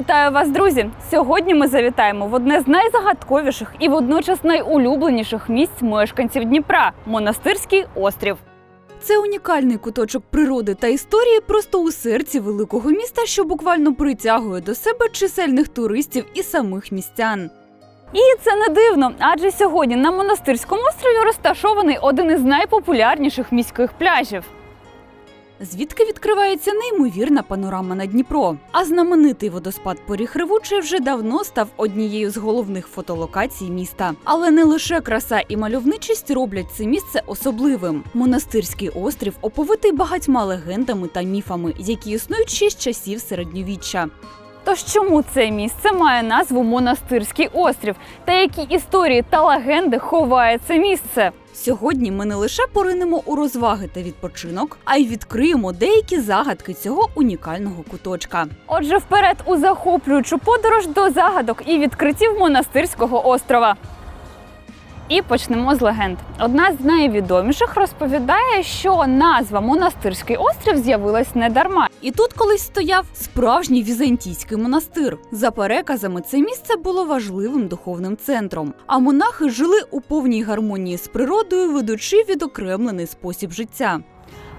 Вітаю вас, друзі! Сьогодні ми завітаємо в одне з найзагадковіших і водночас найулюбленіших місць мешканців Дніпра монастирський острів. Це унікальний куточок природи та історії просто у серці великого міста, що буквально притягує до себе чисельних туристів і самих містян. І це не дивно, адже сьогодні на монастирському острові розташований один із найпопулярніших міських пляжів. Звідки відкривається неймовірна панорама на Дніпро. А знаменитий водоспад Поріг Ревучий вже давно став однією з головних фотолокацій міста. Але не лише краса і мальовничість роблять це місце особливим. Монастирський острів оповитий багатьма легендами та міфами, які існують ще з часів середньовіччя. Тож чому це місце має назву Монастирський острів? Та які історії та легенди ховає це місце? Сьогодні ми не лише поринемо у розваги та відпочинок, а й відкриємо деякі загадки цього унікального куточка. Отже, вперед у захоплюючу подорож до загадок і відкриттів монастирського острова. І почнемо з легенд. Одна з найвідоміших розповідає, що назва монастирський острів з'явилась не дарма. І тут колись стояв справжній візантійський монастир. За переказами, це місце було важливим духовним центром. А монахи жили у повній гармонії з природою, ведучи відокремлений спосіб життя.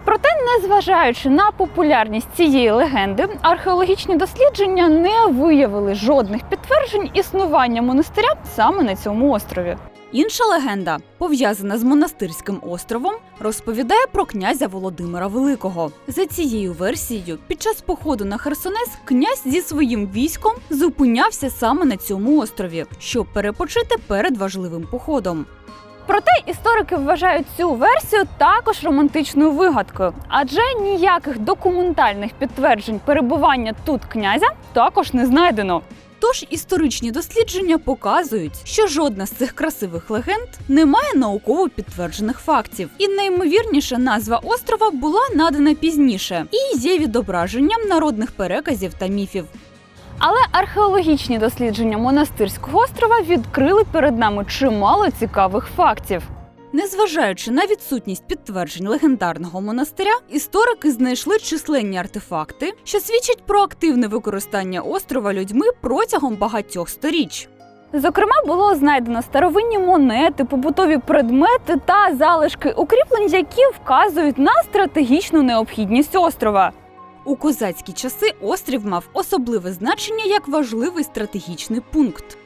Проте, незважаючи на популярність цієї легенди, археологічні дослідження не виявили жодних підтверджень існування монастиря саме на цьому острові. Інша легенда, пов'язана з монастирським островом, розповідає про князя Володимира Великого. За цією версією, під час походу на Херсонес князь зі своїм військом зупинявся саме на цьому острові, щоб перепочити перед важливим походом. Проте історики вважають цю версію також романтичною вигадкою, адже ніяких документальних підтверджень перебування тут князя також не знайдено. Тож історичні дослідження показують, що жодна з цих красивих легенд не має науково підтверджених фактів, і найімовірніше назва острова була надана пізніше і є відображенням народних переказів та міфів. Але археологічні дослідження монастирського острова відкрили перед нами чимало цікавих фактів. Незважаючи на відсутність підтверджень легендарного монастиря, історики знайшли численні артефакти, що свідчать про активне використання острова людьми протягом багатьох сторіч. Зокрема, було знайдено старовинні монети, побутові предмети та залишки укріплень, які вказують на стратегічну необхідність острова. У козацькі часи острів мав особливе значення як важливий стратегічний пункт.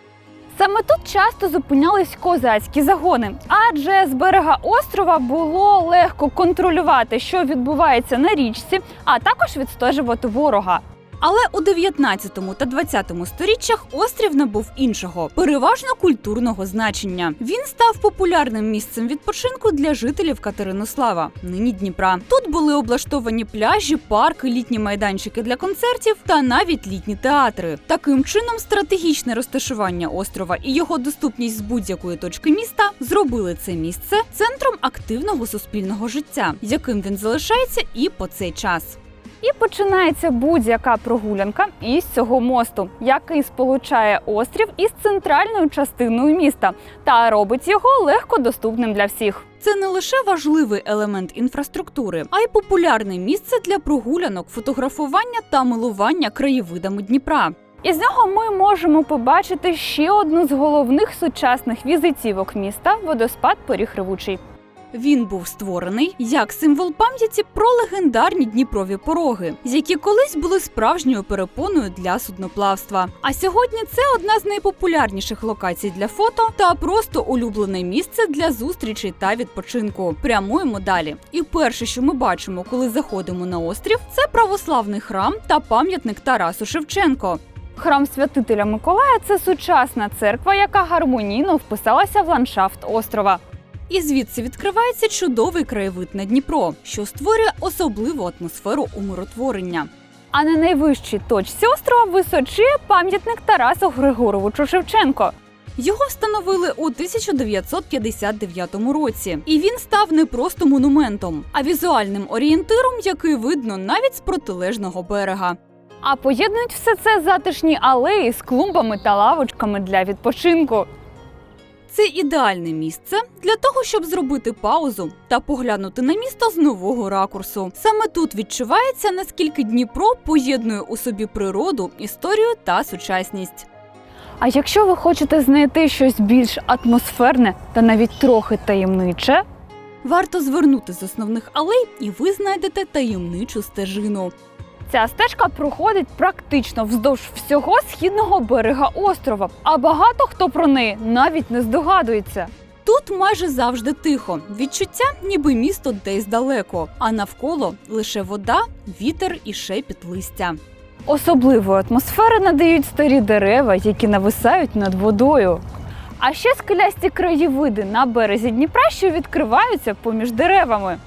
Саме тут часто зупинялись козацькі загони, адже з берега острова було легко контролювати, що відбувається на річці, а також відстежувати ворога. Але у 19 та 20 сторіччях острів набув іншого, переважно культурного значення. Він став популярним місцем відпочинку для жителів Катеринослава, нині Дніпра. Тут були облаштовані пляжі, парки, літні майданчики для концертів та навіть літні театри. Таким чином, стратегічне розташування острова і його доступність з будь-якої точки міста зробили це місце центром активного суспільного життя, яким він залишається і по цей час. І починається будь-яка прогулянка із цього мосту, який сполучає острів із центральною частиною міста та робить його легко доступним для всіх. Це не лише важливий елемент інфраструктури, а й популярне місце для прогулянок, фотографування та милування краєвидами Дніпра. Із нього ми можемо побачити ще одну з головних сучасних візитівок міста водоспад Поріг Ревучий. Він був створений як символ пам'яті про легендарні Дніпрові пороги, які колись були справжньою перепоною для судноплавства. А сьогодні це одна з найпопулярніших локацій для фото та просто улюблене місце для зустрічей та відпочинку. Прямуємо далі. І перше, що ми бачимо, коли заходимо на острів, це православний храм та пам'ятник Тарасу Шевченко. Храм святителя Миколая це сучасна церква, яка гармонійно вписалася в ландшафт острова. І звідси відкривається чудовий краєвид на Дніпро, що створює особливу атмосферу умиротворення. А на найвищій точці острова височіє пам'ятник Тарасу Григоровичу Шевченко. Його встановили у 1959 році, і він став не просто монументом, а візуальним орієнтиром, який видно навіть з протилежного берега. А поєднують все це затишні алеї з клумбами та лавочками для відпочинку. Це ідеальне місце для того, щоб зробити паузу та поглянути на місто з нового ракурсу. Саме тут відчувається, наскільки Дніпро поєднує у собі природу, історію та сучасність. А якщо ви хочете знайти щось більш атмосферне та навіть трохи таємниче, варто звернути з основних алей, і ви знайдете таємничу стежину. Ця стежка проходить практично вздовж всього східного берега острова, а багато хто про неї навіть не здогадується. Тут майже завжди тихо. Відчуття, ніби місто десь далеко, а навколо лише вода, вітер і шепіт листя. Особливої атмосфери надають старі дерева, які нависають над водою. А ще скелясті краєвиди на березі Дніпра, що відкриваються поміж деревами.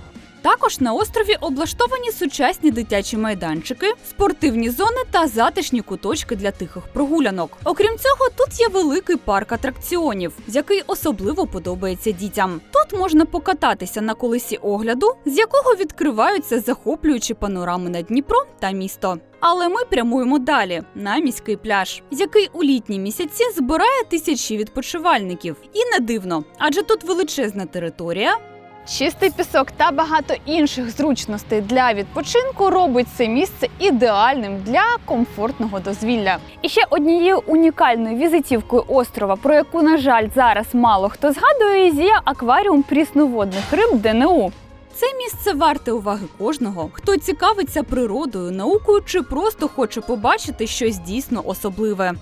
Також на острові облаштовані сучасні дитячі майданчики, спортивні зони та затишні куточки для тихих прогулянок. Окрім цього, тут є великий парк атракціонів, який особливо подобається дітям. Тут можна покататися на колесі огляду, з якого відкриваються захоплюючі панорами на Дніпро та місто. Але ми прямуємо далі на міський пляж, який у літні місяці збирає тисячі відпочивальників. І не дивно, адже тут величезна територія, Чистий пісок та багато інших зручностей для відпочинку робить це місце ідеальним для комфортного дозвілля. І ще однією унікальною візитівкою острова, про яку, на жаль, зараз мало хто згадує, є акваріум прісноводних риб ДНУ. Це місце варте уваги кожного, хто цікавиться природою, наукою чи просто хоче побачити щось дійсно особливе.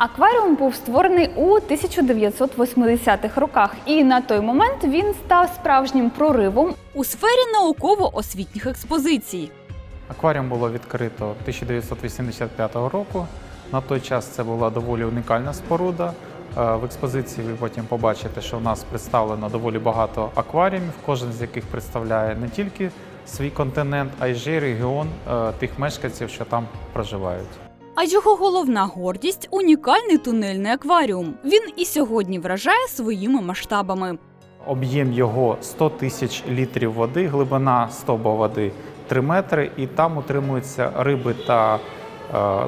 Акваріум був створений у 1980-х роках, і на той момент він став справжнім проривом у сфері науково-освітніх експозицій. Акваріум було відкрито 1985 року. На той час це була доволі унікальна споруда. Е, В експозиції ви потім побачите, що в нас представлено доволі багато акваріумів, кожен з яких представляє не тільки свій континент, а й же регіон е, тих мешканців, що там проживають. А його головна гордість унікальний тунельний акваріум. Він і сьогодні вражає своїми масштабами. Об'єм його 100 тисяч літрів води, глибина стоба води 3 метри, і там утримуються риби та е,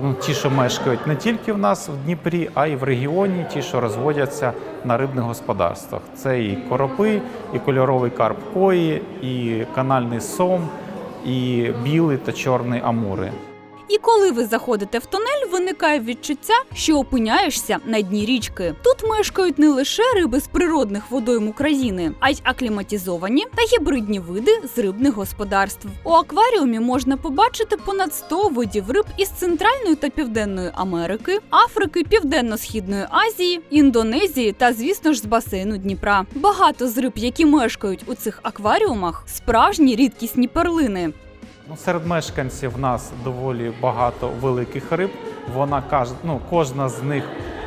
ну, ті, що мешкають не тільки в нас в Дніпрі, а й в регіоні, ті, що розводяться на рибних господарствах. Це і коропи, і кольоровий карп кої, і канальний сом, і білий та чорний амури. І коли ви заходите в тунель, виникає відчуття, що опиняєшся на дні річки. Тут мешкають не лише риби з природних водойм України, а й акліматизовані та гібридні види з рибних господарств. У акваріумі можна побачити понад 100 видів риб із Центральної та Південної Америки, Африки, Південно-східної Азії, Індонезії та, звісно ж, з басейну Дніпра. Багато з риб, які мешкають у цих акваріумах, справжні рідкісні перлини. Ну, серед мешканців нас доволі багато великих риб. Вона каже, ну, кожна з них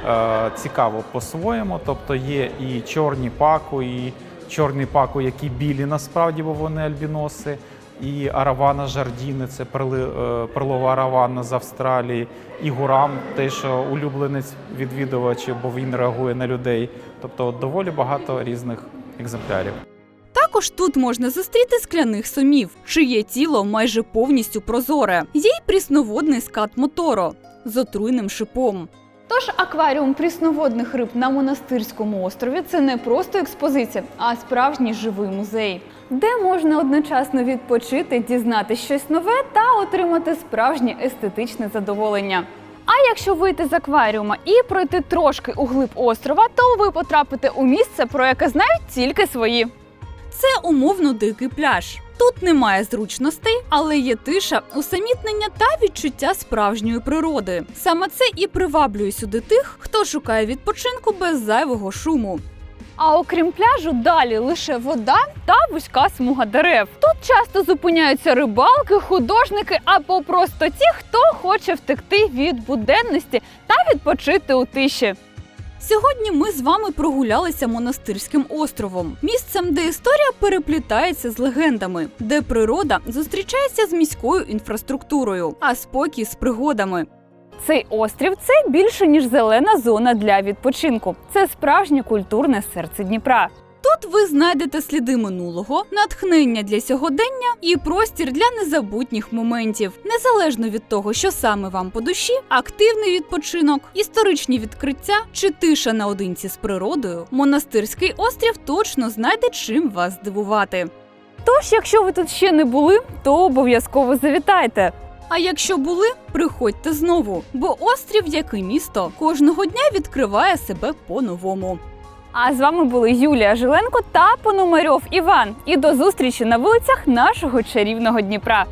е, цікаво по-своєму. Тобто є і чорні паку, і чорні паку, які білі насправді, бо вони альбіноси, і аравана жардіни, це перли, е, перлова аравана з Австралії, і гурам, те, що улюбленець відвідувачів, бо він реагує на людей. Тобто доволі багато різних екземплярів. Також тут можна зустріти скляних сомів, чиє тіло майже повністю прозоре. Є й прісноводний скат моторо з отруйним шипом. Тож акваріум прісноводних риб на монастирському острові це не просто експозиція, а справжній живий музей, де можна одночасно відпочити, дізнати щось нове та отримати справжнє естетичне задоволення. А якщо вийти з акваріума і пройти трошки у глиб острова, то ви потрапите у місце, про яке знають тільки свої. Це умовно дикий пляж. Тут немає зручностей, але є тиша, усамітнення та відчуття справжньої природи. Саме це і приваблює сюди тих, хто шукає відпочинку без зайвого шуму. А окрім пляжу, далі лише вода та вузька смуга дерев. Тут часто зупиняються рибалки, художники або просто ті, хто хоче втекти від буденності та відпочити у тиші. Сьогодні ми з вами прогулялися монастирським островом, місцем, де історія переплітається з легендами, де природа зустрічається з міською інфраструктурою, а спокій з пригодами. Цей острів це більше ніж зелена зона для відпочинку. Це справжнє культурне серце Дніпра. Тут ви знайдете сліди минулого, натхнення для сьогодення і простір для незабутніх моментів, незалежно від того, що саме вам по душі, активний відпочинок, історичні відкриття чи тиша наодинці з природою, монастирський острів точно знайде чим вас здивувати. Тож, якщо ви тут ще не були, то обов'язково завітайте. А якщо були, приходьте знову, бо острів, як і місто, кожного дня відкриває себе по-новому. А з вами були Юлія Жиленко та Пономарьов Іван. І до зустрічі на вулицях нашого чарівного Дніпра.